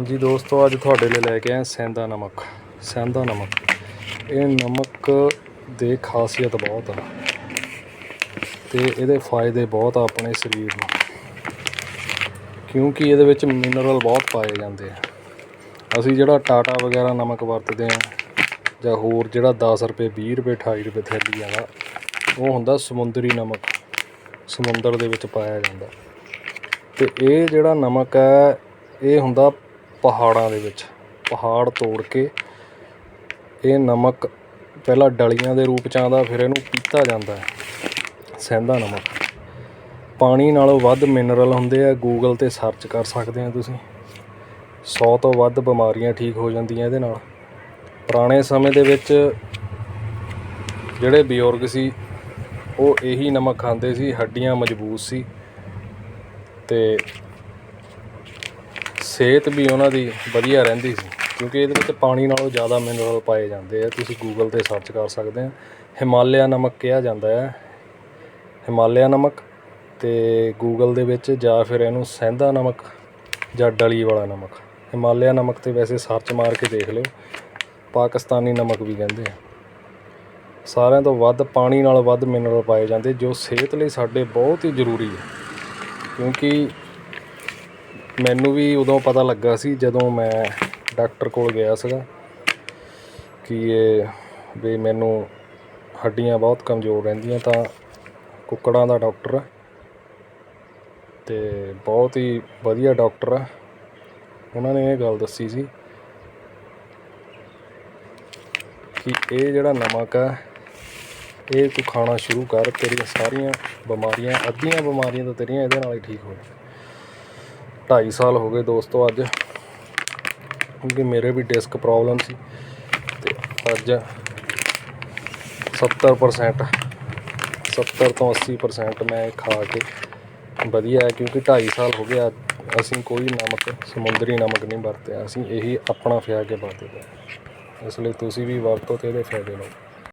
ਹਾਂਜੀ ਦੋਸਤੋ, ਅੱਜ ਤੁਹਾਡੇ ਲਈ ਲੈ ਕੇ ਆਏ ਸੈਂਦਾ ਨਮਕ। ਸੈਂਦਾ ਨਮਕ। ਇਹ ਨਮਕ ਦੇ ਖਾਸੀਅਤ ਬਹੁਤ ਆ ਤੇ ਇਹਦੇ ਫਾਇਦੇ ਬਹੁਤ ਆ ਆਪਣੇ ਸਰੀਰ ਨੂੰ। ਕਿਉਂਕਿ ਇਹਦੇ ਵਿੱਚ ਮਿਨਰਲ ਬਹੁਤ ਪਾਏ ਜਾਂਦੇ ਆ। ਅਸੀਂ ਜਿਹੜਾ ਟਾਟਾ ਵਗੈਰਾ ਨਮਕ ਵਰਤਦੇ ਆ ਜਾਂ ਹੋਰ ਜਿਹੜਾ 10 ਰੁਪਏ 20 ਰੁਪਏ 28 ਰੁਪਏ ਥੈਲੀ ਆਗਾ ਉਹ ਹੁੰਦਾ ਸਮੁੰਦਰੀ ਨਮਕ। ਸਮੁੰਦਰ ਦੇ ਵਿੱਚ ਪਾਇਆ ਜਾਂਦਾ। ਤੇ ਇਹ ਜਿਹੜਾ ਨਮਕ ਹੈ, ਇਹ ਹੁੰਦਾ ਪਹਾੜਾਂ ਦੇ ਵਿੱਚ। ਪਹਾੜ ਤੋੜ ਕੇ ਇਹ ਨਮਕ ਪਹਿਲਾਂ ਡਲੀਆਂ ਦੇ ਰੂਪ ਚ ਆਉਂਦਾ, ਫਿਰ ਇਹਨੂੰ ਪੀਤਾ ਜਾਂਦਾ ਹੈ। ਨਮਕ। ਪਾਣੀ ਨਾਲੋਂ ਵੱਧ ਮਿਨਰਲ ਹੁੰਦੇ ਆ ਗੂਗਲ ਤੇ ਸਰਚ ਕਰ ਸਕਦੇ ਆ ਤੁਸੀਂ। 100 ਤੋਂ ਵੱਧ ਬਿਮਾਰੀਆਂ ਠੀਕ ਹੋ ਜਾਂਦੀਆਂ ਇਹਦੇ ਨਾਲ। ਪੁਰਾਣੇ ਸਮੇਂ ਦੇ ਵਿੱਚ ਜਿਹੜੇ ਬਜ਼ੁਰਗ ਸੀ, ਉਹ ਇਹੀ ਨਮਕ ਖਾਂਦੇ ਸੀ, ਹੱਡੀਆਂ ਮਜ਼ਬੂਤ ਸੀ। ਤੇ ਸਿਹਤ ਵੀ ਉਹਨਾਂ ਦੀ ਵਧੀਆ ਰਹਿੰਦੀ ਸੀ, ਕਿਉਂਕਿ ਇਹਦੇ ਵਿੱਚ ਪਾਣੀ ਨਾਲੋਂ ਜ਼ਿਆਦਾ ਮਿਨਰਲ ਪਾਏ ਜਾਂਦੇ ਆ। ਤੁਸੀਂ ਗੂਗਲ ਤੇ ਸਰਚ ਕਰ ਸਕਦੇ ਆ। ਹਿਮਾਲਿਆ ਨਮਕ ਕਿਹਾ ਜਾਂਦਾ ਹੈ ਹਿਮਾਲਿਆ ਨਮਕ ਤੇ ਗੂਗਲ ਦੇ ਵਿੱਚ ਜਾਂ ਫਿਰ ਇਹਨੂੰ ਸੈਂਦਾ ਨਮਕ ਜਾਂ ਡਲੀ ਵਾਲਾ ਨਮਕ। ਹਿਮਾਲਿਆ ਨਮਕ ਤੇ ਵੈਸੇ ਸਰਚ ਮਾਰ ਕੇ ਦੇਖ ਲਿਓ। ਪਾਕਿਸਤਾਨੀ ਨਮਕ ਵੀ ਕਹਿੰਦੇ ਆ। ਸਾਰਿਆਂ ਤੋਂ ਵੱਧ ਪਾਣੀ ਨਾਲ ਵੱਧ ਮਿਨਰਲ ਪਾਏ ਜਾਂਦੇ, ਜੋ ਸਿਹਤ ਲਈ ਸਾਡੇ ਬਹੁਤ ਹੀ ਜ਼ਰੂਰੀ ਹੈ ਕਿਉਂਕਿ ਮੈਨੂੰ ਵੀ ਉਦੋਂ ਪਤਾ ਲੱਗਾ ਸੀ ਜਦੋਂ ਮੈਂ ਡਾਕਟਰ ਕੋਲ ਗਿਆ ਸੀਗਾ ਕਿ ਇਹ ਵੀ ਮੈਨੂੰ ਹੱਡੀਆਂ ਬਹੁਤ ਕਮਜ਼ੋਰ ਰਹਿੰਦੀਆਂ ਤਾਂ ਕੁੱਕੜਾਂ ਦਾ ਡਾਕਟਰ ਆ ਤੇ ਬਹੁਤ ਹੀ ਵਧੀਆ ਡਾਕਟਰ ਆ। ਉਹਨਾਂ ਨੇ ਇਹ ਗੱਲ ਦੱਸੀ ਸੀ ਕਿ ਇਹ ਜਿਹੜਾ ਨਮਕ ਆ, ਇਹ ਤੂੰ ਖਾਣਾ ਸ਼ੁਰੂ ਕਰ, ਤੇਰੀਆਂ ਸਾਰੀਆਂ ਬਿਮਾਰੀਆਂ, ਅੱਧੀਆਂ ਬਿਮਾਰੀਆਂ ਤਾਂ ਤੇਰੀਆਂ ਇਹਦੇ ਨਾਲ ਹੀ ਠੀਕ ਹੋ ਜਾਣ। 2.5 ਸਾਲ ਹੋ ਗਏ ਦੋਸਤੋ ਅੱਜ। ਕਿਉਂਕਿ ਮੇਰੇ ਵੀ ਡਿਸਕ ਪ੍ਰੋਬਲਮ ਸੀ ਤੇ ਅੱਜ 70% 70 ਤੋਂ 80% ਮੈਂ ਖਾ ਕੇ ਵਧੀਆ ਹੈ ਕਿਉਂਕਿ 2.5 ਸਾਲ ਹੋ ਗਿਆ ਅਸੀਂ ਕੋਈ ਨਮਕ, ਸਮੁੰਦਰੀ ਨਮਕ ਨਹੀਂ ਵਰਤਿਆ, ਅਸੀਂ ਇਹੀ ਆਪਣਾ ਫਿਆ ਕੇ ਵਰਤਦੇ ਇਸ ਲਈ ਤੁਸੀਂ ਵੀ ਵਰਤੋ ਤੇ ਇਹਦੇ ਫਾਇਦੇ ਲਓ।